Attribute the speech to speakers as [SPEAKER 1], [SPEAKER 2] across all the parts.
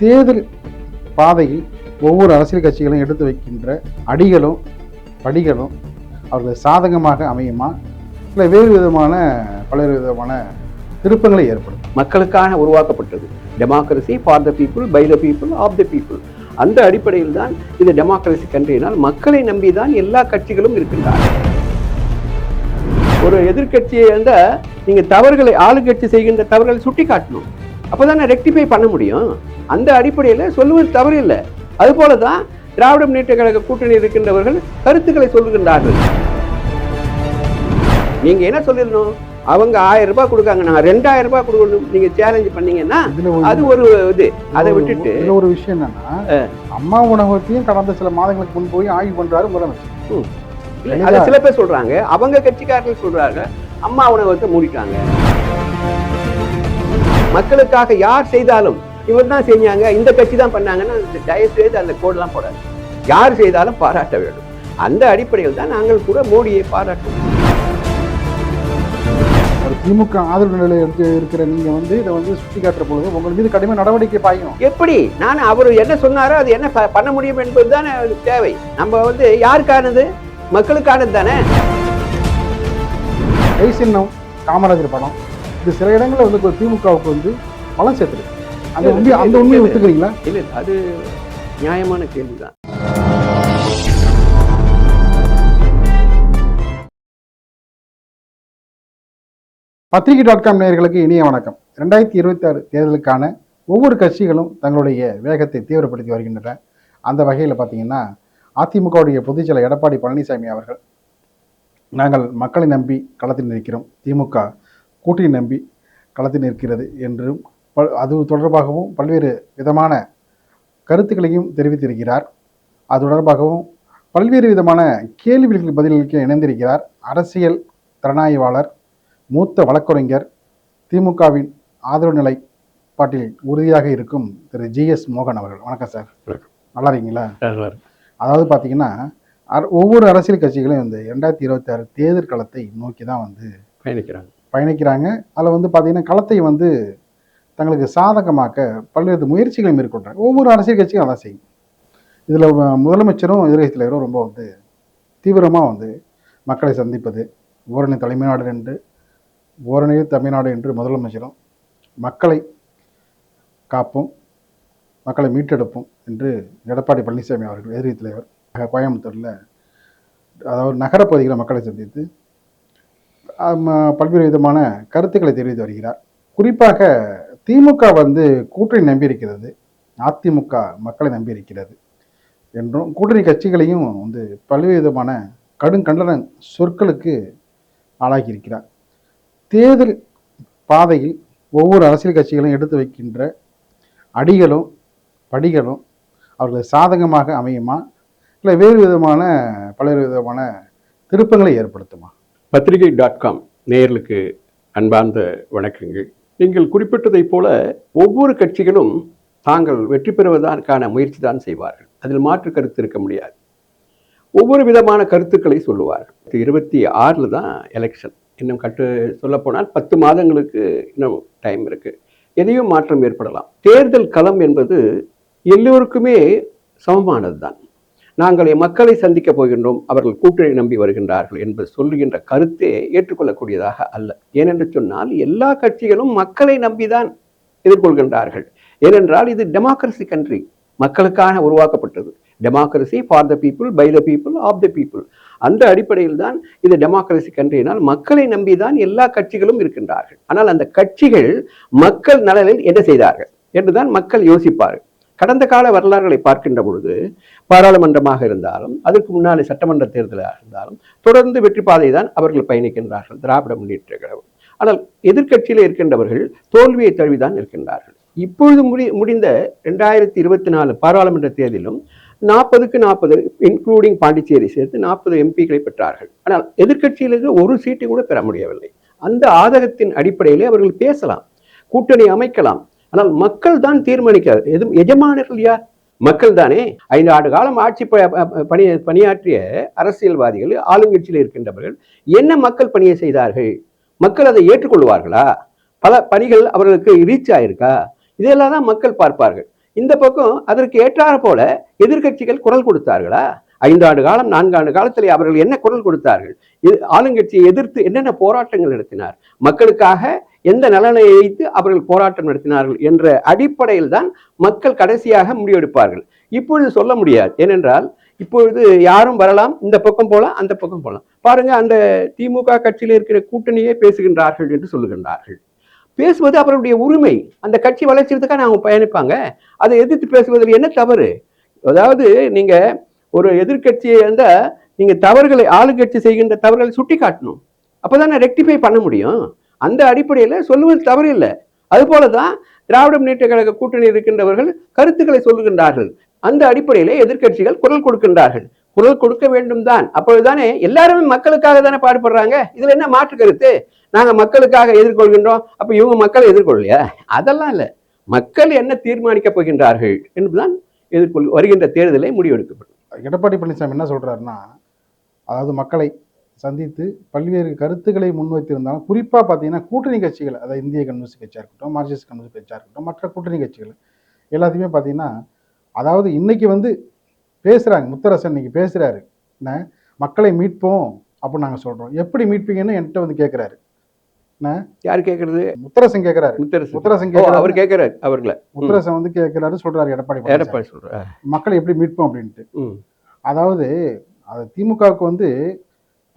[SPEAKER 1] தேர்தல் பாதையில் ஒவ்வொரு அரசியல் கட்சிகளும் எடுத்து வைக்கின்ற அடிகளும் படிகளும் அவர்கள் சாதகமாக அமையுமா? இல்லை வேறு விதமான பல்வேறு விதமான திருப்பங்களை ஏற்படும்.
[SPEAKER 2] மக்களுக்காக உருவாக்கப்பட்டது. Democracy for the people by the people of the people அந்த அடிப்படையில் தான் இது டெமோக்ரஸி கண்ட்ரியினால் மக்களை நம்பி தான் எல்லா கட்சிகளும் இருக்கின்றன ஒரு எதிர்க்கட்சியை இருந்தால் நீங்கள் தவறுகளை ஆளுங்கட்சி செய்கின்ற தவறுகளை சுட்டி காட்டணும் அப்போதானே ரெக்டிஃபை பண்ண முடியும். அந்த அடிப்படையில் சொல்லுவது தவறு இல்லை அதுபோல தான் திராவிட முன்னேற்ற கழக கூட்டணி இருக்கின்றவர்கள் கருத்துக்களை சொல்லுகின்றார்கள் நீங்க என்ன சொல்லிடணும்? அவங்க ஆயிரம் ரூபாய் கொடுக்காங்க நான் ரெண்டாயிரம் ரூபாய் கொடுக்கணும். நீங்க சேலஞ்ச் பண்ணீங்கன்னா அது ஒரு இது. அதை விட்டுட்டு
[SPEAKER 1] ஒரு விஷயம் என்னன்னா அம்மா உணவகத்தையும் கடந்த சில மாதங்களுக்கு முன் போய் ஆய்வு பண்றாரு முதலமைச்சர்.
[SPEAKER 2] அது சில பேர் சொல்றாங்க. அவங்க கட்சிக்காரர்கள் சொல்றாங்க அம்மா உணவகத்தை மூடிட்டாங்க. மக்களுக்காக யார் செய்தாலும் இவர் தான் செஞ்சாங்க இந்த கட்சி தான் பண்ணாங்கன்னா தயவு செய்து அந்த கோடெல்லாம் போடாது. யார் செய்தாலும் பாராட்ட வேண்டும். அந்த அடிப்படையில் தான் நாங்கள் கூட மோடியை பாராட்டுவோம்.
[SPEAKER 1] திமுக ஆதரவு நிலையில் இருக்கு இருக்கிற நீங்க வந்து இதை வந்து சுட்டி காட்டுற பொழுது உங்கள் மீது கடுமை நடவடிக்கை பாயும்.
[SPEAKER 2] எப்படி? நான் அவர் என்ன சொன்னாரோ அது என்ன பண்ண முடியும் என்பது தானே தேவை. நம்ம வந்து யாருக்கானது? மக்களுக்கானது தானே.
[SPEAKER 1] சின்னம் காமராஜர் படம். இது சில இடங்கள்ல வந்து திமுகவுக்கு வந்து பலம் சேர்த்துருக்கு. அந்த உண்மை அந்த உண்மையை ஒத்துக்கிறீங்களா?
[SPEAKER 2] இல்லை அது நியாயமான கேள்விதான்.
[SPEAKER 1] பத்திரிகை டாட் காம் நேயர்களுக்கு இனிய வணக்கம். ரெண்டாயிரத்தி இருபத்தி ஆறு தேர்தலுக்கான ஒவ்வொரு கட்சிகளும் தங்களுடைய வேகத்தை தீவிரப்படுத்தி வருகின்றன. அந்த வகையில் பார்த்தீங்கன்னா அதிமுகவுடைய பொதுச் செயலர் எடப்பாடி பழனிசாமி அவர்கள் நாங்கள் மக்களை நம்பி களத்தில் நிற்கிறோம். திமுக கூட்டணி நம்பி களத்தில் நிற்கிறது என்றும் அது தொடர்பாகவும் பல்வேறு விதமான கருத்துக்களையும் தெரிவித்திருக்கிறார். அது தொடர்பாகவும் பல்வேறு விதமான கேள்விகளுக்கு பதிலளிக்க இணைந்திருக்கிறார் அரசியல் திறனாய்வாளர் மூத்த வழக்கறிஞர் திமுகவின் ஆதரவு நிலை பாட்டில் உறுதியாக இருக்கும் திரு. ஜிஎஸ் மோகன் அவர்கள். வணக்கம் சார். நல்லா இருக்கீங்களா? அதாவது பார்த்தீங்கன்னா ஒவ்வொரு அரசியல் கட்சிகளும் இந்த ரெண்டாயிரத்தி இருபத்தி ஆறு தேர்தல் களத்தை நோக்கி தான் வந்து
[SPEAKER 2] பயணிக்கிறாங்க.
[SPEAKER 1] பயணிக்கிறாங்க. அதில் வந்து பார்த்தீங்கன்னா களத்தை வந்து தங்களுக்கு சாதகமாக்க பல்வேறு முயற்சிகளை மேற்கொள்கிறாங்க ஒவ்வொரு அரசியல் கட்சியும் அதான் செய்யும். இதில் முதலமைச்சரும் எதிர்கட்சி தலைவரும் ரொம்ப வந்து தீவிரமாக வந்து மக்களை சந்திப்பது. ஓரணி தலைமைநாடு என்று ஓரணியில் தமிழ்நாடு என்று முதலமைச்சரும் மக்களை காப்போம் மக்களை மீட்டெடுப்போம் என்று எடப்பாடி பழனிசாமி அவர்கள் எதிர்கட்சி தலைவர் கோயம்புத்தூரில் அதாவது நகரப்பகுதிகளில் மக்களை சந்தித்து பல்வேறு விதமான கருத்துக்களை தெரிவித்து வருகிறார். குறிப்பாக திமுக வந்து கூட்டணி நம்பியிருக்கிறது. அதிமுக மக்களை நம்பியிருக்கிறது என்றும் கூட்டணி கட்சிகளையும் வந்து பல்வேறு விதமான கடும் கண்டன சொற்களுக்கு ஆளாகியிருக்கிறார். தேர்தல் பாதையில் ஒவ்வொரு அரசியல் கட்சிகளும் எடுத்து வைக்கின்ற அடிகளும் படிகளும் அவர்கள் சாதகமாக அமையுமா? இல்லை வேறு விதமான பல்வேறு விதமான திருப்பங்களை ஏற்படுத்துமா?
[SPEAKER 2] பத்திரிகை டாட் காம் நேயர்களுக்கு அன்பார்ந்த வணக்கங்கள். நீங்கள் குறிப்பிட்டதைப் போல ஒவ்வொரு கட்சிகளும் தாங்கள் வெற்றி பெறுவதற்கான முயற்சி தான் செய்வார்கள். அதில் மாற்று கருத்து இருக்க முடியாது. ஒவ்வொரு விதமான கருத்துக்களை சொல்லுவார்கள். இருபத்தி ஆறில் தான் எலெக்ஷன் இன்னும் கட்டு சொல்லப்போனால் பத்து மாதங்களுக்கு இன்னும் டைம் இருக்குது எதையும் மாற்றம் ஏற்படலாம். தேர்தல் களம் என்பது எல்லோருக்குமே சமமானது தான் நாங்கள் மக்களை சந்திக்க போகின்றோம். அவர்கள் கூட்டணி நம்பி வருகின்றார்கள் என்பது சொல்லுகின்ற கருத்தே ஏற்றுக்கொள்ளக்கூடியதாக அல்ல. ஏனென்று சொன்னால் எல்லா கட்சிகளும் மக்களை நம்பிதான் எதிர்கொள்கின்றார்கள். ஏனென்றால் இது டெமோக்ரஸி கண்ட்ரி மக்களுக்காக உருவாக்கப்பட்டது. Democracy for the people by the people of the people அந்த அடிப்படையில் தான் இது டெமோக்ரஸி கண்ட்ரியினால் மக்களை நம்பி தான் எல்லா கட்சிகளும் இருக்கின்றார்கள். ஆனால் அந்த கட்சிகள் மக்கள் நலனில் என்ன செய்தார்கள்? என்றுதான் மக்கள் யோசிப்பார்கள். கடந்த கால வரலாறுகளை பார்க்கின்ற பொழுது பாராளுமன்றமாக இருந்தாலும் அதற்கு முன்னாலே சட்டமன்ற தேர்தலாக இருந்தாலும் தொடர்ந்து வெற்றி பாதை தான் அவர்கள் பயணிக்கின்றார்கள் திராவிட முன்னேற்ற கழகம். ஆனால் எதிர்க்கட்சியில் இருக்கின்றவர்கள் தோல்வியை தழுவிதான் இருக்கின்றார்கள். இப்பொழுது முடி முடிந்த ரெண்டாயிரத்தி இருபத்தி நாலு பாராளுமன்ற தேர்தலிலும் நாற்பதுக்கு நாற்பது இன்க்ளூடிங் பாண்டிச்சேரி சேர்த்து நாற்பது எம்பிக்களை பெற்றார்கள். ஆனால் எதிர்க்கட்சியிலிருந்து ஒரு சீட்டை கூட பெற முடியவில்லை. அந்த ஆதகத்தின் அடிப்படையிலே அவர்கள் பேசலாம் கூட்டணி அமைக்கலாம் ஆனால் மக்கள் தான் தீர்மானிக்கிறார் எது எஜமானர்கள் யார்? மக்கள் தானே ஐந்து ஆண்டு காலம் ஆட்சி பணி பணியாற்றிய அரசியல்வாதிகள் ஆளுங்கட்சியில் இருக்கின்றவர்கள் என்ன மக்கள் பணியை செய்தார்கள்? மக்கள் அதை ஏற்றுக்கொள்வார்களா? பல பணிகள் அவர்களுக்கு ரீச் ஆயிருக்கா? இதெல்லாம் தான் மக்கள் பார்ப்பார்கள். இந்த பக்கம் அதற்கு ஏற்றாற போல எதிர்க்கட்சிகள் குரல் கொடுத்தார்களா? ஐந்தாண்டு காலம் நான்காண்டு காலத்தில் அவர்கள் என்ன குரல் கொடுத்தார்கள்? இது ஆளுங்கட்சியை எதிர்த்து என்னென்ன போராட்டங்கள் நடத்தினார்? மக்களுக்காக எந்த நலனை வைத்து அவர்கள் போராட்டம் நடத்தினார்கள் என்ற அடிப்படையில் தான் மக்கள் கடைசியாக முடிவெடுப்பார்கள். இப்பொழுது சொல்ல முடியாது. ஏனென்றால் இப்பொழுது யாரும் வரலாம். இந்த பக்கம் போகலாம் அந்த பக்கம் போகலாம். பாருங்க அந்த திமுக கட்சியில் இருக்கிற கூட்டணியே பேசுகின்றார்கள் என்று சொல்லுகின்றார்கள். பேசுவது அவர்களுடைய உரிமை. அந்த கட்சி வளர்ச்சிறதுக்காக அவங்க பயணிப்பாங்க. அதை எதிர்த்து பேசுவதில் என்ன தவறு? அதாவது நீங்க ஒரு எதிர்க்கட்சியை இருந்தால் நீங்க தவறுகளை ஆளுங்கட்சி செய்கின்ற தவறுகளை சுட்டி காட்டணும் அப்பதானே ரெக்டிஃபை பண்ண முடியும். அந்த அடிப்படையில் சொல்லுவது தவறு இல்லை அதுபோல தான் திராவிட முன்னேற்ற கழக கூட்டணி இருக்கின்றவர்கள் கருத்துக்களை சொல்லுகின்றார்கள். அந்த அடிப்படையிலே எதிர்க்கட்சிகள் குரல் கொடுக்கின்றார்கள். குரல் கொடுக்க வேண்டும் தான் அப்பொழுதுதானே எல்லாருமே மக்களுக்காக தானே பாடுபடுறாங்க? இதுல என்ன மாற்று கருத்து? நாங்க மக்களுக்காக எதிர்கொள்கின்றோம். அப்ப இவங்க மக்களை எதிர்கொள்ளையா அதெல்லாம் இல்லை. மக்கள் என்ன தீர்மானிக்கப் போகின்றார்கள் என்பதுதான் எதிர்கொள் வருகின்ற தேர்தலை முடிவெடுக்கப்படும்.
[SPEAKER 1] எடப்பாடி பழனிசாமி என்ன சொல்றாருன்னா அதாவது மக்களை சந்தித்து பல்வேறு கருத்துக்களை முன்வைத்திருந்தாலும் குறிப்பாக பார்த்தீங்கன்னா கூட்டணி கட்சிகள் அதாவது இந்திய கம்யூனிஸ்ட் கட்சியாக இருக்கட்டும் மார்க்சிஸ்ட் கம்யூனிஸ்ட் கட்சியாக இருக்கட்டும் மற்ற கூட்டணி கட்சிகள் எல்லாத்தையுமே பார்த்தீங்கன்னா அதாவது இன்னைக்கு வந்து பேசுகிறாங்க முத்தரசன் இன்னைக்கு பேசுகிறாரு என்ன? மக்களை மீட்போம் அப்படின்னு நாங்கள் சொல்கிறோம் எப்படி மீட்பீங்கன்னு என்கிட்ட வந்து கேட்குறாரு
[SPEAKER 2] யார் கேட்கறது
[SPEAKER 1] முத்தரசன் கேட்குறாரு
[SPEAKER 2] முத்தரசு
[SPEAKER 1] முத்தரசன் கேட்குறாரு
[SPEAKER 2] அவர் கேட்கிறார் அவர்களை.
[SPEAKER 1] முத்தரசன் வந்து கேட்குறாரு சொல்றாரு எடப்பாடி.
[SPEAKER 2] எடப்பாடி சொல்ற
[SPEAKER 1] மக்களை எப்படி மீட்போம் அப்படின்ட்டு. அதாவது அது திமுகவுக்கு வந்து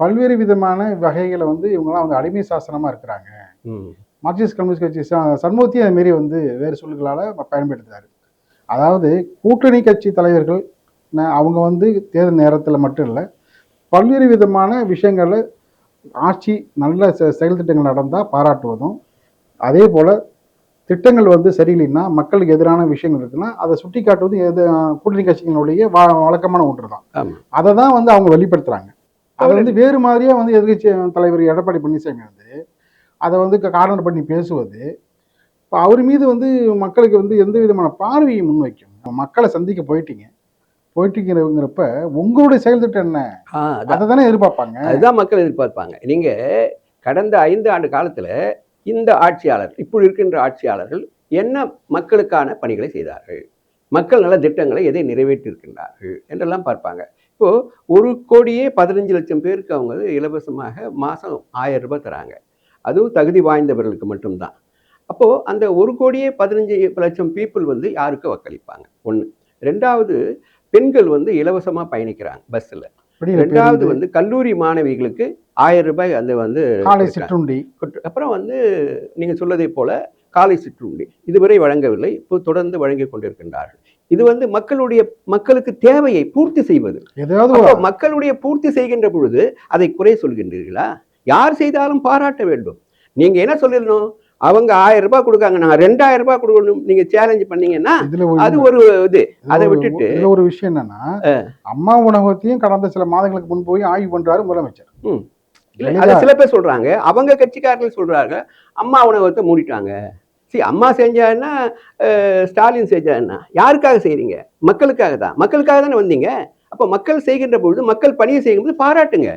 [SPEAKER 1] பல்வேறு விதமான வகைகளை வந்து இவங்கெல்லாம் வந்து அடிமை சாசனமா இருக்கிறாங்க. மார்க்சிஸ்ட் கம்யூனிஸ்ட் கட்சி சண்முகத்தையும் அது மாரி வந்து வேறு சொல்லுகளால் பயன்படுத்துறாரு. அதாவது கூட்டணி கட்சி தலைவர்கள் அவங்க வந்து தேர்தல் நேரத்தில் மட்டும் இல்லை பல்வேறு விதமான விஷயங்களில் ஆட்சி நல்ல செயல் திட்டங்கள் நடந்தால் பாராட்டுவதும் அதே போல் திட்டங்கள் வந்து சரியில்லைன்னா மக்களுக்கு எதிரான விஷயங்கள் இருக்குன்னா அதை சுட்டி காட்டுவது எது கூட்டணி கட்சிகளுடைய வழக்கமான ஒன்று தான் அதை தான் வந்து அவங்க வெளிப்படுத்துறாங்க. அதை வந்து வேறு மாதிரியே வந்து எதிர்கட்சி தலைவர் எடப்பாடி பழனிசாமி வந்து அதை வந்து காரணம் பண்ணி பேசுவது. இப்போ அவர் மீது வந்து மக்களுக்கு வந்து எந்த விதமான பார்வையை முன்வைக்கும். மக்களை சந்திக்க போயிட்டீங்க. போயிட்டீங்கிறப்ப உங்களுடைய செயல் திட்டம் என்ன. அதை தானே எதிர்பார்ப்பாங்க.
[SPEAKER 2] அதுதான் மக்கள் எதிர்பார்ப்பாங்க. நீங்க கடந்த ஐந்து ஆண்டு காலத்துல இந்த ஆட்சியாளர் இப்படி இருக்கின்ற ஆட்சியாளர்கள் என்ன மக்களுக்கான பணிகளை செய்தார்கள்? மக்கள் நல திட்டங்களை எதை நிறைவேற்றி இருக்கின்றார்கள் என்றெல்லாம் பார்ப்பாங்க. இப்போ ஒரு கோடியே பதினஞ்சு லட்சம் பேருக்கு அவங்க இலவசமாக மாதம் ஆயிரம் ரூபாய் தராங்க. அதுவும் தகுதி வாய்ந்தவர்களுக்கு மட்டும்தான். அப்போ அந்த ஒரு கோடியே பதினஞ்சு லட்சம் பீப்புள் வந்து யாருக்கு வாக்களிப்பாங்க ஒன்று ரெண்டாவது பெண்கள் வந்து இலவசமாக பயணிக்கிறாங்க பஸ்ஸில் ரெண்டாவது வந்து கல்லூரி மாணவிகளுக்கு ஆயிரம் ரூபாய் அந்த வந்து
[SPEAKER 1] காலை. சிற்றுண்டி.
[SPEAKER 2] அப்புறம் வந்து நீங்க சொல்லதை போல காலை சிற்றுண்டி. இதுவரை வழங்கவில்லை. இப்போ தொடர்ந்து வழங்கி கொண்டிருக்கின்றார்கள். இது வந்து மக்களுடைய மக்களுக்கு தேவையை பூர்த்தி செய்வது. மக்களுடைய பூர்த்தி செய்கின்ற பொழுது அதை குறை சொல்கின்றீர்களா? யார் செய்தாலும் பாராட்ட வேண்டும். நீங்க என்ன சொல்லிடணும்? அவங்க ஆயிரம் ரூபாய் கொடுக்காங்க நான் ரெண்டாயிரம் ரூபாய் கொடுக்கணும். நீங்க சேலஞ்ச் பண்ணீங்கன்னா அது
[SPEAKER 1] ஒரு
[SPEAKER 2] இது. அதை விட்டுட்டு
[SPEAKER 1] ஒரு விஷயம் என்னன்னா அம்மா உணவகத்தையும் கடந்த சில மாதங்களுக்கு முன் போய் ஆய்வு பண்றாரு முதலமைச்சர்.
[SPEAKER 2] சில பேர் சொல்றாங்க. அவங்க கட்சிக்காரர்கள் சொல்றாங்க அம்மா உணவகத்தை மூடிட்டாங்க. சரி அம்மா செஞ்சாருன்னா ஸ்டாலின் செஞ்சாருன்னா யாருக்காக செய்கிறீங்க மக்களுக்காக தான். மக்களுக்காக தானே வந்தீங்க? அப்போ மக்கள் செய்கின்ற பொழுது மக்கள் பணியை செய்யும்போது பாராட்டுங்க.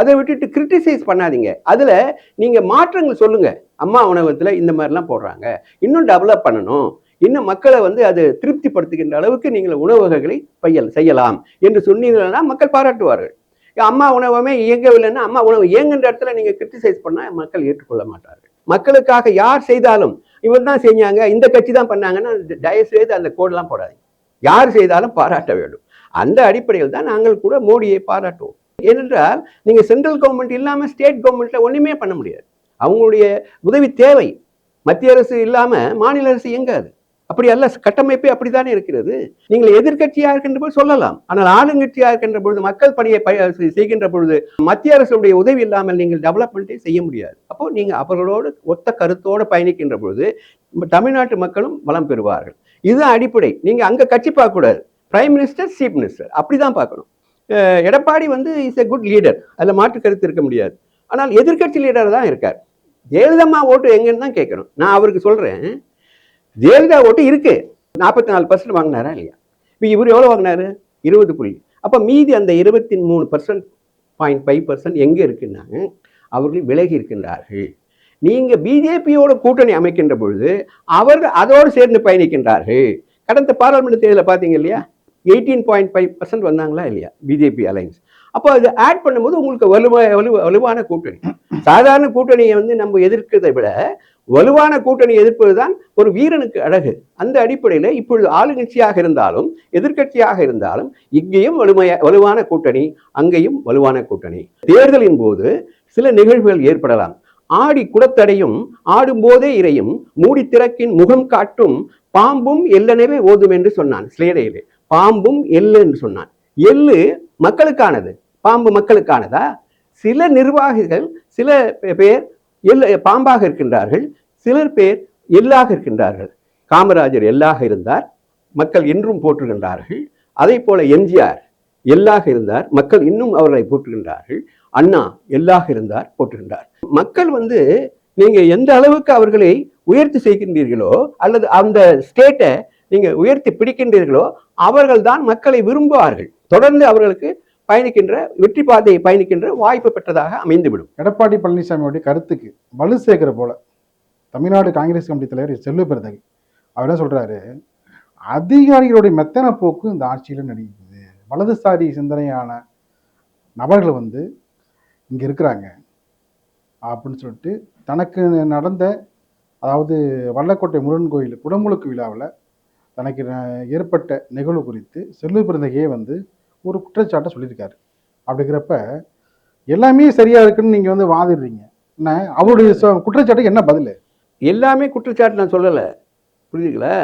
[SPEAKER 2] அதை விட்டுட்டு கிரிட்டிசைஸ் பண்ணாதீங்க. அதில் நீங்கள் மாற்றங்கள் சொல்லுங்கள் அம்மா உணவகத்தில் இந்த மாதிரிலாம் போடுறாங்க. இன்னும் டெவலப் பண்ணணும். இன்னும் மக்களை வந்து அது திருப்திப்படுத்துகின்ற அளவுக்கு நீங்கள் உணவகங்களை பையல் செய்யலாம் என்று சொன்னீங்கன்னா மக்கள் பாராட்டுவார்கள். அம்மா உணவமே இயங்கவில்லைன்னா அம்மா உணவு இயங்குன்ற இடத்துல நீங்கள் கிரிட்டிசைஸ் பண்ணால் மக்கள் ஏற்றுக்கொள்ள மாட்டார்கள். மக்களுக்காக யார் செய்தாலும் இவர் தான் செஞ்சாங்க. இந்த கட்சி தான் பண்ணாங்கன்னா தயவு செய்து அந்த கோடெல்லாம் போடாது யார் செய்தாலும் பாராட்ட வேண்டும். அந்த அடிப்படையில் தான் நாங்கள் கூட மோடியை பாராட்டுவோம். ஏனென்றால் நீங்க சென்ட்ரல் கவர்மெண்ட் இல்லாமல் ஸ்டேட் கவர்மெண்ட்ல ஒண்ணுமே பண்ண முடியாது. அவங்களுடைய உதவி தேவை. மத்திய அரசு இல்லாம மாநில அரசு இயங்காது. அப்படி அல்ல கட்டமைப்பே அப்படித்தானே இருக்கிறது? நீங்கள் எதிர்க்கட்சியா இருக்கின்ற போது சொல்லலாம். ஆனால் ஆளுங்கட்சியா இருக்கின்ற பொழுது மக்கள் பணியை செய்கின்ற பொழுது மத்திய அரசுடைய உதவி இல்லாமல் நீங்கள் டெவலப்மெண்ட்டே செய்ய முடியாது. அப்போ நீங்க அவர்களோடு ஒத்த கருத்தோடு பயணிக்கின்ற பொழுது தமிழ்நாட்டு மக்களும் வளம் பெறுவார்கள். இதுதான் அடிப்படை. நீங்க அங்க கட்சி பார்க்க கூடாது பிரைம் மினிஸ்டர் சீஃப் மினிஸ்டர் அப்படிதான் பார்க்கணும். எடப்பாடி வந்து இஸ் எ குட் லீடர் அதில் மாற்று கருத்து இருக்க முடியாது. ஆனால் எதிர்க்கட்சி லீடர் தான் இருக்கார். ஜெயலலிதம்மா ஓட்டு எங்கன்னு தான் கேட்கணும். நான் அவருக்கு சொல்றேன். ஜெயலலிதா ஓட்டு இருக்கு. நாற்பத்தி நாலு பர்சன்ட் வாங்கினாரா இல்லையா? இப்போ இவர் எவ்வளோ வாங்கினாரு? இருபது புள்ளி. அப்போ மீதி அந்த இருபத்தி மூணு பர்சன்ட் பாயிண்ட் ஃபைவ் பர்சன்ட் எங்கே இருக்குன்னாங்க? அவர்கள் விலகி இருக்கின்றார்கள். நீங்க பிஜேபியோட கூட்டணி அமைக்கின்ற பொழுது அவர்கள் அதோடு சேர்ந்து பயணிக்கின்றார்கள். கடந்த பாராளுமன்ற தேர்தலில் பார்த்தீங்க இல்லையா? எயிட்டீன் பாயிண்ட் ஃபைவ் பர்சன்ட் வந்தாங்களா இல்லையா? BJP alliance. அப்போ அது ஆட் பண்ணும்போது உங்களுக்கு வலுவா வலு வலுவான கூட்டணி. சாதாரண கூட்டணியை வந்து நம்ம எதிர்க்கிறதை விட வலுவான கூட்டணி எதிர்ப்பது தான் ஒரு வீரனுக்கு அழகு. அந்த அடிப்படையில் இப்பொழுது ஆளுங்கட்சியாக இருந்தாலும் எதிர்க்கட்சியாக இருந்தாலும் இங்கேயும் வலுமையா வலுவான கூட்டணி அங்கேயும் வலுவான கூட்டணி. தேர்தலின் போது சில நிகழ்வுகள் ஏற்படலாம். ஆடி குடத்தடையும் ஆடும்போதே இறையும் மூடி திறக்கின் முகம் காட்டும் பாம்பும் எல்லனவே ஓதும் என்று சொன்னான் ஸ்லேடையிலே பாம்பும் எள்ளு என்று சொன்னான். எள்ளு மக்களுக்கானது. பாம்பு மக்களுக்கானதா? சில நிர்வாகிகள் சில பேர் எல்ல பாம்பாக இருக்கின்றார்கள் சிலர் பேர் எல்லாக இருக்கின்றார்கள். காமராஜர் எல்லாக இருந்தார் மக்கள் இன்றும் போற்றுகின்றார்கள். அதே போல எம்ஜிஆர் எல்லாக இருந்தார் மக்கள் இன்னும் அவர்களை போற்றுகின்றார்கள். அண்ணா எல்லாக இருந்தார் போற்றுகின்றார். மக்கள் வந்து நீங்க எந்த அளவுக்கு அவர்களை உயர்த்தி செய்கின்றீர்களோ அல்லது அந்த ஸ்டேட்டை நீங்க உயர்த்தி பிடிக்கின்றீர்களோ அவர்கள்தான் மக்களை விரும்புவார்கள். தொடர்ந்து அவர்களுக்கு பயணிக்கின்ற வெற்றி பாதையை பயணிக்கின்ற வாய்ப்பு பெற்றதாக அமைந்துவிடும்.
[SPEAKER 1] எடப்பாடி பழனிசாமியோடைய கருத்துக்கு வலு சேர்க்கிற போல தமிழ்நாடு காங்கிரஸ் கமிட்டி தலைவர் செல்லு பெருந்தகை. அவர் என்ன சொல்றாரு? அதிகாரிகளுடைய மெத்தன போக்கு இந்த ஆட்சியில் நடிக்குது வலதுசாரி சிந்தனையான நபர்கள் வந்து இங்கே இருக்கிறாங்க. அப்படின்னு சொல்லிட்டு தனக்கு நடந்த அதாவது வல்லக்கோட்டை முருகன் கோயில் குடமுழுக்கு விழாவில் தனக்கு ஏற்பட்ட நிகழ்வு குறித்து செல்லு பிறந்தகையே வந்து ஒரு குற்றச்சாட்டை சொல்லியிருக்காரு. அப்படிங்கிறப்ப எல்லாமே சரியா இருக்குன்னு நீங்க வந்து வாதிடுறீங்க. என்ன? அவருடைய குற்றச்சாட்டுக்கு என்ன பதில்?
[SPEAKER 2] எல்லாமே குற்றச்சாட்டு நான் சொல்லலை. புரியுதுங்களா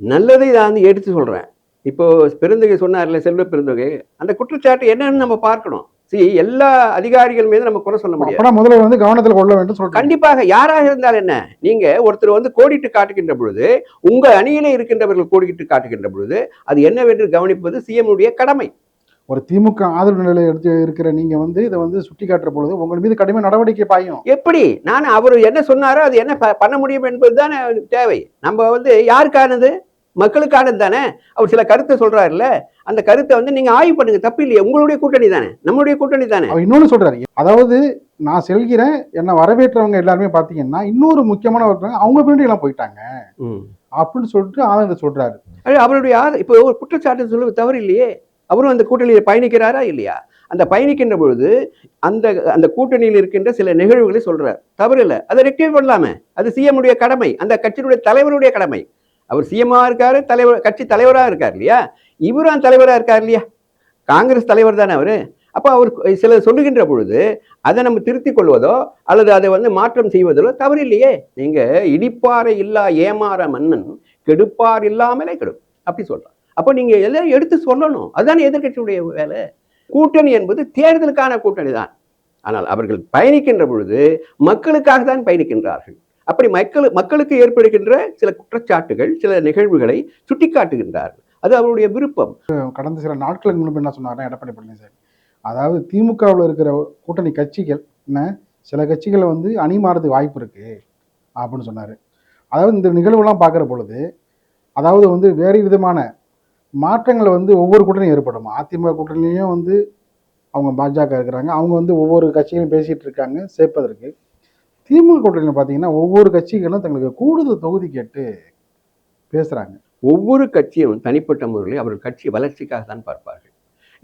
[SPEAKER 2] நல்லதை நான் வந்து எடுத்து சொல்கிறேன் இப்போ பெருந்தகை சொன்னார்ல செல்வ பெருந்தகை அந்த குற்றச்சாட்டு என்னன்னு நம்ம பார்க்கணும். see எல்லா அதிகாரிகள் மீது நம்ம குறை சொல்ல முடியாது.
[SPEAKER 1] முதல்ல வந்து கவனத்தில் கொள்ள வேண்டும் சொல்றேன்
[SPEAKER 2] கண்டிப்பாக யாராக இருந்தால் என்ன? நீங்க ஒருத்தர் வந்து கோடிட்டு காட்டுகின்ற பொழுது உங்க அணியிலே இருக்கின்றவர்கள் கோடிட்டு காட்டுகின்ற பொழுது அது என்னவென்று கவனிப்பது சிஎம் உடைய கடமை.
[SPEAKER 1] ஒரு திமுக ஆதரவு நிலையில எடுத்து இருக்கிற நீங்க வந்து இதை வந்து சுட்டி காட்டுற பொழுது உங்கள் மீது கடுமை நடவடிக்கை பாயும்.
[SPEAKER 2] எப்படி? நான் அவர் என்ன சொன்னாரோ அது என்ன பண்ண முடியும் என்பது தானே தேவை. நம்ம வந்து யாருக்கானது? மக்களுக்கானது தானே? அவர் சில கருத்தை சொல்றாருல்ல. அந்த கருத்தை வந்து நீங்க ஆய்வு பண்ணுங்க. தப்பு இல்லையே. உங்களுடைய கூட்டணி தானே? நம்மளுடைய கூட்டணி தானே?
[SPEAKER 1] அவர் இன்னொன்னு சொல்றாரு. அதாவது நான் செல்கிறேன் என்னை வரவேற்றவங்க எல்லாருமே பாத்தீங்கன்னா இன்னொரு முக்கியமான ஒருத்தவங்க அவங்க பின்னாடி எல்லாம் போயிட்டாங்க. அப்படின்னு சொல்லிட்டு ஆனந்த் சொல்றாரு.
[SPEAKER 2] அவருடைய இப்போ ஒரு குற்றச்சாட்டு சொல்லுவது தவறு இல்லையே. அவரும் அந்த கூட்டணியில் பயணிக்கிறாரா இல்லையா? அந்த பயணிக்கின்ற பொழுது அந்த அந்த கூட்டணியில் இருக்கின்ற சில நிகழ்வுகளை சொல்கிறார் தவறு இல்லை அதை ரெக்டிஃபை பண்ணலாமே. அது சிஎம்முடைய கடமை. அந்த கட்சியினுடைய தலைவருடைய கடமை. அவர் சிஎம்மா இருக்கார் தலைவர் கட்சி தலைவராக இருக்கார் இல்லையா? இவரும் தலைவராக இருக்கார் இல்லையா? காங்கிரஸ் தலைவர் தானே அவர். அப்போ அவர் சிலர் சொல்லுகின்ற பொழுது அதை நம்ம திருத்திக் கொள்வதோ அல்லது அதை வந்து மாற்றம் செய்வதோ தவறு இல்லையே நீங்கள் இடிப்பாறை இல்லா ஏமாற மன்னன் கெடுப்பார் இல்லாமலே கெடும். அப்படி சொல்கிறார் அப்போ நீங்க எல்லாம் எடுத்து சொல்லணும்? அதுதான் எதிர்க்கட்சியுடைய வேலை. கூட்டணி என்பது தேர்தலுக்கான கூட்டணி தான். ஆனால் அவர்கள் பயணிக்கின்ற பொழுது மக்களுக்காக தான் பயணிக்கின்றார்கள். அப்படி மக்கள் மக்களுக்கு ஏற்படுகின்ற சில குற்றச்சாட்டுகள் சில நிகழ்வுகளை சுட்டிக்காட்டுகின்றார்கள். அது அவருடைய விருப்பம்.
[SPEAKER 1] கடந்த சில நாட்களுக்கு முன்பு என்ன சொன்னாருன்னா எடப்பாடி பழனிசாமி? அதாவது திமுகவில் இருக்கிற கூட்டணி கட்சிகள் என்ன? சில கட்சிகளை வந்து அணி மாறதுக்கு வாய்ப்பு இருக்கு அப்படின்னு சொன்னார். அதாவது இந்த நிகழ்வுலாம் பார்க்குற பொழுது அதாவது வந்து வேறு விதமான மாற்றங்கள் வந்து ஒவ்வொரு கூட்டணியும் ஏற்படும். அதிமுக கூட்டணிலையும் வந்து அவங்க பாஜக இருக்கிறாங்க. அவங்க வந்து ஒவ்வொரு கட்சிகளும் பேசிகிட்டு இருக்காங்க சேர்ப்பதற்கு. திமுக கூட்டணியில் பார்த்தீங்கன்னா ஒவ்வொரு கட்சிகளும் தங்களுக்கு கூடுதல் தொகுதி கேட்டு பேசுகிறாங்க
[SPEAKER 2] ஒவ்வொரு கட்சியும் தனிப்பட்ட முறையில் அவர்கள் கட்சி வளர்ச்சிக்காக தான் பார்ப்பார்கள்.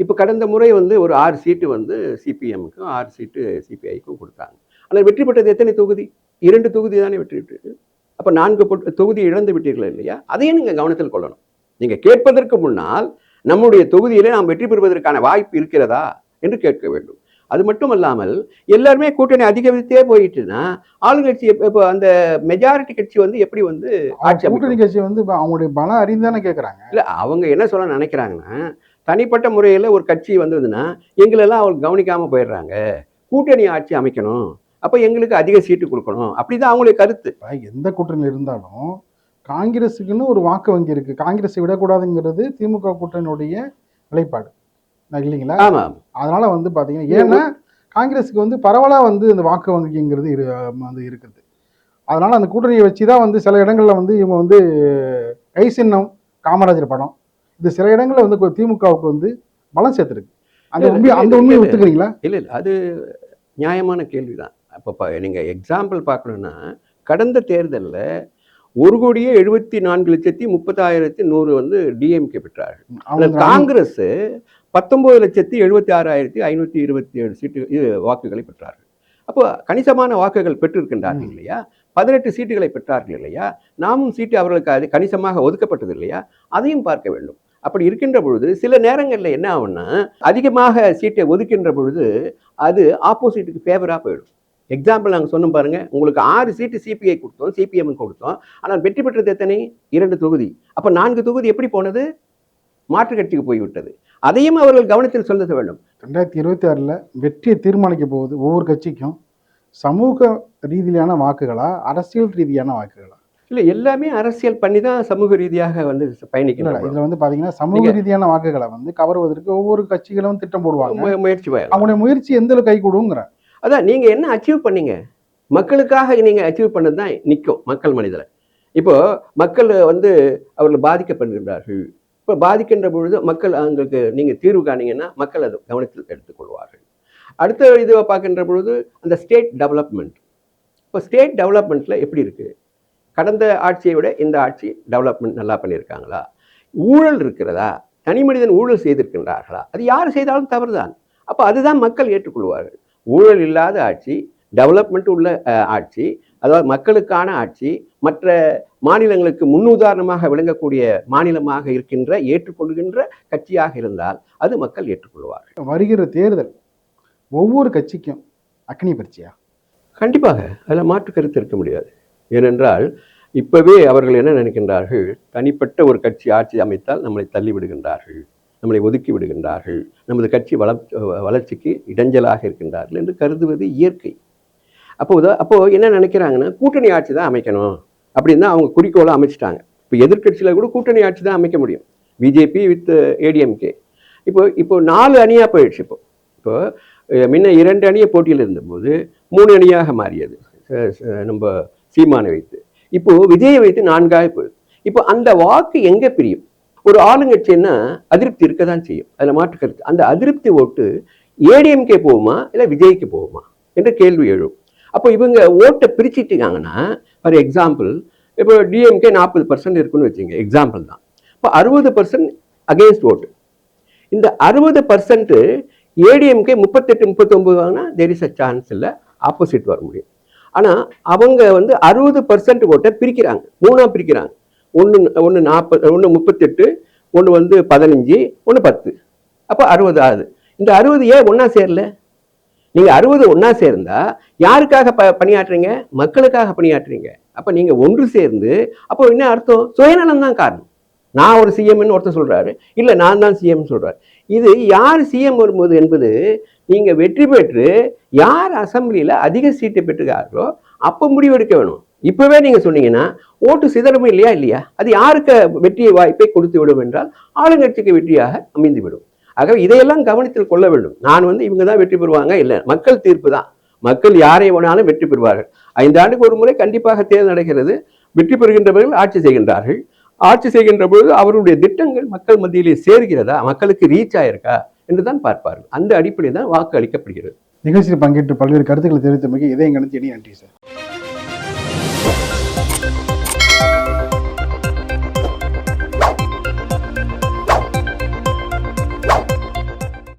[SPEAKER 2] இப்போ கடந்த முறை வந்து ஒரு ஆறு சீட்டு வந்து சிபிஎம்முக்கும் ஆறு சீட்டு சிபிஐக்கும் கொடுத்தாங்க. ஆனால் வெற்றி பெற்றது எத்தனை தொகுதி? இரண்டு தொகுதி தானே வெற்றி விட்டு அப்போ நான்கு தொகுதி இழந்து விட்டீர்கள் இல்லையா? அதையும் நீங்கள் கவனத்தில் கொள்ளணும். நீங்கள் கேட்பதற்கு முன்னால் நம்முடைய தொகுதியிலே நாம் வெற்றி பெறுவதற்கான வாய்ப்பு இருக்கிறதா என்று கேட்க வேண்டும். அது மட்டும் அல்லாமல் எல்லாருமே கூட்டணி அதிகரித்தே போயிட்டுன்னா ஆளுங்கட்சி இப்போ அந்த மெஜாரிட்டி கட்சி வந்து எப்படி வந்து ஆட்சி?
[SPEAKER 1] கூட்டணி கட்சி வந்து அவங்களுடைய பலம் அறிந்து தானே கேட்குறாங்க
[SPEAKER 2] இல்ல அவங்க என்ன சொல்ல நினைக்கிறாங்கன்னா தனிப்பட்ட முறையில் ஒரு கட்சி வந்ததுன்னா எங்களெல்லாம் அவங்க கவனிக்காம போயிடுறாங்க. கூட்டணி ஆட்சி அமைக்கணும். அப்போ எங்களுக்கு அதிக சீட்டு கொடுக்கணும். அப்படிதான் அவங்களுடைய கருத்து.
[SPEAKER 1] எந்த கூட்டணியில் இருந்தாலும் காங்கிரஸுக்குன்னு ஒரு வாக்கு வங்கி இருக்கு. காங்கிரஸை விடக்கூடாதுங்கிறது திமுக கூட்டணியுடைய நிலைப்பாடு. இல்லைங்களா? அதனால வந்து பாத்தீங்கன்னா ஏன்னா காங்கிரஸுக்கு வந்து பரவலா வந்து இந்த வாக்கு வங்கிங்கிறது இரு வந்து இருக்குது. அதனால அந்த கூட்டணியை வச்சு தான் வந்து சில இடங்கள்ல வந்து இவங்க வந்து கை சின்னம் காமராஜர் படம். இது சில இடங்கள்ல வந்து திமுகவுக்கு வந்து பலம் சேர்த்துருக்கு. அந்த உண்மை அந்த உண்மையை
[SPEAKER 2] இல்ல.
[SPEAKER 1] ஒத்துக்கிறீங்களா?
[SPEAKER 2] இல்லை இல்லை. அது நியாயமான கேள்விதான். அப்போ ப நீங்கள் எக்ஸாம்பிள் பார்க்கணுன்னா கடந்த தேர்தலில் ஒரு கோடியே எழுபத்தி நான்கு லட்சத்தி முப்பத்தாயிரத்தி நூறு வந்து டிஎம்கே பெற்றார்கள். காங்கிரஸ் பத்தொன்பது லட்சத்தி எழுபத்தி ஆறாயிரத்தி ஐநூற்றி இருபத்தி ஏழு சீட்டு வாக்குகளை பெற்றார்கள். அப்போ கணிசமான வாக்குகள் பெற்றிருக்கின்றார்கள் இல்லையா? பதினெட்டு சீட்டுகளை பெற்றார்கள் இல்லையா? நாமும் சீட்டு அவர்களுக்கு அது கணிசமாக ஒதுக்கப்பட்டது இல்லையா? அதையும் பார்க்க வேண்டும். அப்படி இருக்கின்ற பொழுது சில நேரங்களில் என்ன ஆகும்னா அதிகமாக சீட்டை ஒதுக்கின்ற பொழுது அது ஆப்போசிட்டுக்கு ஃபேவராக போயிடும். எக்ஸாம்பிள் நாங்கள் சொன்னோம் பாருங்க. உங்களுக்கு ஆறு சீட்டு சிபிஐ கொடுத்தோம் சிபிஎம் கொடுத்தோம். ஆனால் வெற்றி பெற்றது எத்தனை? இரண்டு தொகுதி. அப்போ நான்கு தொகுதி எப்படி போனது? மாற்றுக் கட்சிக்கு போய்விட்டது. அதையும் அவர்கள் கவனத்தில் செலுத்த வேண்டும்.
[SPEAKER 1] ரெண்டாயிரத்தி இருபத்தி ஆறில் வெற்றியை தீர்மானிக்க போகுது ஒவ்வொரு கட்சிக்கும். சமூக ரீதியிலான வாக்குகளா அரசியல் ரீதியான வாக்குகளா?
[SPEAKER 2] இல்லை எல்லாமே அரசியல் பண்ணி தான் சமூக ரீதியாக வந்து பயணிக்கிறாங்க
[SPEAKER 1] இதுல வந்து பாத்தீங்கன்னா சமூக ரீதியான வாக்குகளை வந்து கவருவதற்கு ஒவ்வொரு கட்சிகளும் திட்டம் போடுவாங்க.
[SPEAKER 2] முயற்சி
[SPEAKER 1] அவங்களுடைய முயற்சி எந்த அளவுக்கு கை கொடுங்கிற
[SPEAKER 2] அதான் நீங்கள் என்ன அச்சீவ் பண்ணீங்க? மக்களுக்காக நீங்கள் அச்சீவ் பண்ணது தான் நிற்கும் மக்கள் மனிதரை. இப்போது மக்கள் வந்து அவர்கள் பாதிக்கப்படுகின்றார்கள். இப்போ பாதிக்கின்ற பொழுது மக்கள் அவங்களுக்கு நீங்கள் தீர்வு காணீங்கன்னா மக்கள் அது கவனத்தில் எடுத்துக்கொள்வார்கள். அடுத்த இதுவை பார்க்கின்ற பொழுது அந்த ஸ்டேட் டெவலப்மெண்ட் இப்போ ஸ்டேட் டெவலப்மெண்ட்டில் எப்படி இருக்குது கடந்த ஆட்சியை விட இந்த ஆட்சி டெவலப்மெண்ட் நல்லா பண்ணியிருக்காங்களா? ஊழல் இருக்கிறதா? தனி மனிதன் ஊழல் செய்திருக்கின்றார்களா? அது யார் செய்தாலும் தவறுதான். அப்போ அதுதான் மக்கள் ஏற்றுக்கொள்வார்கள். ஊழல் இல்லாத ஆட்சி டெவலப்மெண்ட் உள்ள ஆட்சி அதாவது மக்களுக்கான ஆட்சி மற்ற மாநிலங்களுக்கு முன்னுதாரணமாக விளங்கக்கூடிய மாநிலமாக இருக்கின்ற ஏற்றுக்கொள்கின்ற கட்சியாக இருந்தால் அது மக்கள் ஏற்றுக்கொள்வார்கள்.
[SPEAKER 1] வருகிற தேர்தல் ஒவ்வொரு கட்சிக்கும் அக்னி பரிச்சையா
[SPEAKER 2] கண்டிப்பாக. அதில் மாற்று கருத்து இருக்க முடியாது. ஏனென்றால் இப்பவே அவர்கள் என்ன நினைக்கின்றார்கள்? தனிப்பட்ட ஒரு கட்சி ஆட்சி அமைத்தால் நம்மளை தள்ளி விடுகின்றார்கள் நம்மளை ஒதுக்கி விடுகின்றார்கள். நமது கட்சி வள வளர்ச்சிக்கு இடைஞ்சலாக இருக்கின்றார்கள் என்று கருதுவது இயற்கை. அப்போது அப்போது என்ன நினைக்கிறாங்கன்னா கூட்டணி ஆட்சி தான் அமைக்கணும் அப்படின்னு தான் அவங்க குறிக்கோளை அமைச்சிட்டாங்க. இப்போ எதிர்க்கட்சியில் கூட கூட்டணி ஆட்சி தான் அமைக்க முடியும். பிஜேபி வித் ஏடிஎம்கே இப்போ இப்போ நாலு அணியாக போயிடுச்சு இப்போ. இப்போ முன்ன இரண்டு அணியை போட்டியில் இருந்தபோது மூணு அணியாக மாறியது. நம்ம சீமானை வைத்து. இப்போது விஜயை வைத்து நான்காக போயிடுது. இப்போ அந்த வாக்கு எங்கே பிரியும்? ஒரு ஆளுங்கட்சின்னா அதிருப்தி இருக்க தான் செய்யும். அதில் மாற்று கருத்து. அந்த அதிருப்தி ஓட்டு ஏடிஎம்கே போகுமா இல்லை விஜய்க்கு போகுமா என்ற கேள்வி எழும். அப்போ இவங்க ஓட்டை பிரிச்சிட்டாங்கன்னா ஃபார் எக்ஸாம்பிள் இப்போ டிஎம்கே நாற்பது பர்சன்ட் இருக்குன்னு வச்சுங்க எக்ஸாம்பிள் தான். இப்போ அறுபது பர்சன்ட் அகேன்ஸ்ட் ஓட்டு இந்த அறுபது பர்சன்ட்டு ஏடிஎம்கே முப்பத்தெட்டு முப்பத்தொம்பது வாங்கினா தேர் இஸ் அ சான்ஸ் இல்லை ஆப்போசிட் வர முடியும். ஆனால் அவங்க வந்து அறுபது பர்சன்ட் ஓட்டை பிரிக்கிறாங்க மூணாக பிரிக்கிறாங்க. ஒன்று ஒன்று நாற்பது ஒன்று முப்பத்தெட்டு ஒன்று வந்து பதினஞ்சு ஒன்று பத்து. அப்போ அறுபது ஆகுது. இந்த அறுபது ஏன் ஒன்றா சேரல? நீங்கள் அறுபது ஒன்றா சேர்ந்தா யாருக்காக ப பணியாற்றுறீங்க? மக்களுக்காக பணியாற்றுறீங்க. அப்போ நீங்கள் ஒன்று சேர்ந்து அப்போ என்ன அர்த்தம்? சுயநலம் தான் காரணம். நான் ஒரு சிஎம்னு ஒருத்தர் சொல்கிறாரு இல்லை நான் தான் சிஎம்னு சொல்கிறார் இது யார் சிஎம் வரும்போது என்பது நீங்கள் வெற்றி பெற்று யார் அசம்பிளியில் அதிக சீட்டை பெற்றுக்கார்களோ அப்போ முடிவெடுக்க வேணும். இப்போவே நீங்க சொன்னீங்கன்னா ஓட்டு சிதறமே இல்லையா இல்லையா? அது யாருக்கு வெற்றியை வாய்ப்பை கொடுத்து விடும் என்றால் ஆளுங்கட்சிக்கு வெற்றியாக அமைந்து விடும். ஆகவே இதையெல்லாம் கவனத்தில் கொள்ள வேண்டும். நான் வந்து இவங்க தான் வெற்றி பெறுவாங்க இல்லை மக்கள் தீர்ப்பு தான். மக்கள் யாரை வேணாலும் வெற்றி பெறுவார்கள். ஐந்து ஆண்டுக்கு ஒரு முறை கண்டிப்பாக தேர்தல் நடக்கிறது. வெற்றி பெறுகின்றவர்கள் ஆட்சி செய்கின்றார்கள். ஆட்சி செய்கின்ற பொழுது அவருடைய திட்டங்கள் மக்கள் மத்தியிலே சேர்கிறதா? மக்களுக்கு ரீச் ஆயிருக்கா? என்று தான் பார்ப்பார்கள். அந்த அடிப்படையில் தான் வாக்கு அளிக்கப்படுகிறது
[SPEAKER 1] நிகழ்ச்சியில் பங்கேற்று பல்வேறு கருத்துக்களை தெரிவித்தமைக்கு இதயம் கணித்து நன்றி சார்.